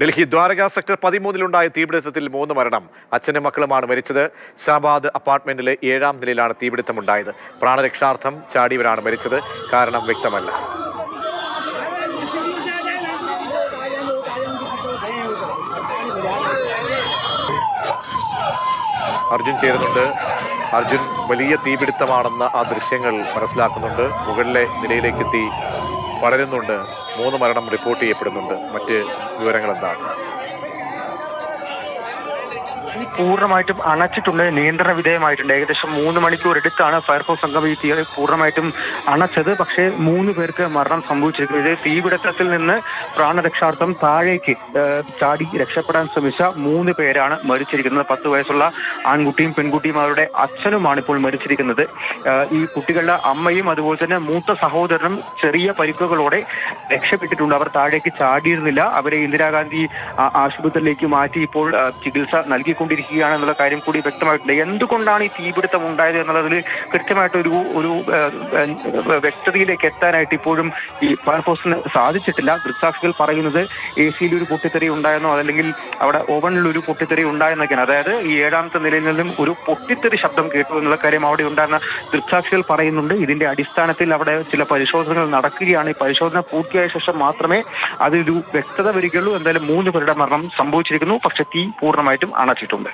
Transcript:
Delhi Dwarka sector പതിമൂന്നിലുണ്ടായ തീപിടുത്തത്തിൽ മൂന്ന് മരണം. അച്ഛനും മക്കളുമാണ് മരിച്ചത്. ഷാബാദ് അപ്പാർട്ട്മെന്റിലെ ഏഴാം നിലയിലാണ് തീപിടുത്തമുണ്ടായത്. പ്രാണരക്ഷാർത്ഥം ചാടിയവരാണ് മരിച്ചത്. കാരണം വ്യക്തമല്ല. അർജുൻ ചേരുന്നുണ്ട്. അർജുൻ വലിയ തീപിടുത്തമാണെന്ന ആ ദൃശ്യങ്ങൾ മനസ്സിലാക്കുന്നുണ്ട്. മുകളിലെ നിലയിലേക്ക് തീ പടരുന്നുണ്ട് മൂന്ന് മരണം റിപ്പോർട്ട് ചെയ്യപ്പെടുന്നുണ്ട്. മറ്റ് വിവരങ്ങൾ എന്താണ് പൂർണമായിട്ടും അണച്ചിട്ടുണ്ട്. നിയന്ത്രണ വിധേയമായിട്ടുണ്ട്. ഏകദേശം മൂന്ന് മണിക്കൂർ എടുത്താണ് ഫയർഫോഴ്സ് സംഘം ഈ തീ പൂർണമായിട്ടും അണച്ചത്. പക്ഷേ മൂന്ന് പേർക്ക് മരണം സംഭവിച്ചിരിക്കുന്നത് തീപിടുത്തത്തിൽ നിന്ന് പ്രാണരക്ഷാർത്ഥം താഴേക്ക് ചാടി രക്ഷപ്പെടാൻ ശ്രമിച്ച മൂന്ന് പേരാണ് മരിച്ചിരിക്കുന്നത്. പത്ത് വയസ്സുള്ള ആൺകുട്ടിയും പെൺകുട്ടിയും അവരുടെ അച്ഛനുമാണ് ഇപ്പോൾ മരിച്ചിരിക്കുന്നത്. ഈ കുട്ടികളുടെ അമ്മയും അതുപോലെ തന്നെ മൂത്ത സഹോദരനും ചെറിയ പരിക്കുകളോടെ രക്ഷപ്പെട്ടിട്ടുണ്ട്. അവർ താഴേക്ക് ചാടിയിരുന്നില്ല. അവരെ ഇന്ദിരാഗാന്ധി ആശുപത്രിയിലേക്ക് മാറ്റി ഇപ്പോൾ ചികിത്സ ചികിത്സ നൽകിക്കൊണ്ടിരിക്കുകയാണ് എന്നുള്ള കാര്യം കൂടി വ്യക്തമായിട്ടുണ്ട്. എന്തുകൊണ്ടാണ് ഈ തീപിടുത്തം ഉണ്ടായത് എന്നുള്ളതിൽ കൃത്യമായിട്ട് ഒരു വ്യക്തതയിലേക്ക് എത്താനായിട്ട് ഇപ്പോഴും ഈ ഫയർഫോഴ്സിന് സാധിച്ചിട്ടില്ല. ദൃക്സാക്ഷികൾ പറയുന്നത് എ സിയിൽ ഒരു പൊട്ടിത്തെറി ഉണ്ടായെന്നോ അതല്ലെങ്കിൽ അവിടെ ഓവനിൽ ഒരു പൊട്ടിത്തെറി ഉണ്ടായെന്നൊക്കെയാണ്. അതായത് ഈ ഏഴാമത്തെ നിലയിൽ നിന്നും ഒരു പൊട്ടിത്തെറി ശബ്ദം കേട്ടു എന്നുള്ള കാര്യം അവിടെ ഉണ്ടായിരുന്ന ദൃക്സാക്ഷികൾ പറയുന്നുണ്ട്. ഇതിന്റെ അടിസ്ഥാനത്തിൽ അവിടെ ചില പരിശോധനകൾ നടക്കുകയാണ്. ഈ പരിശോധന പൂർത്തിയായ ശേഷം മാത്രമേ അതിലൊരു വ്യക്തത വരികയുള്ളൂ. എന്തായാലും മൂന്ന് പേരുടെ മരണം സംഭവിച്ചിരിക്കുന്നു. പക്ഷെ തീ പൂർണമായിട്ടും അണച്ചിട്ടുണ്ട്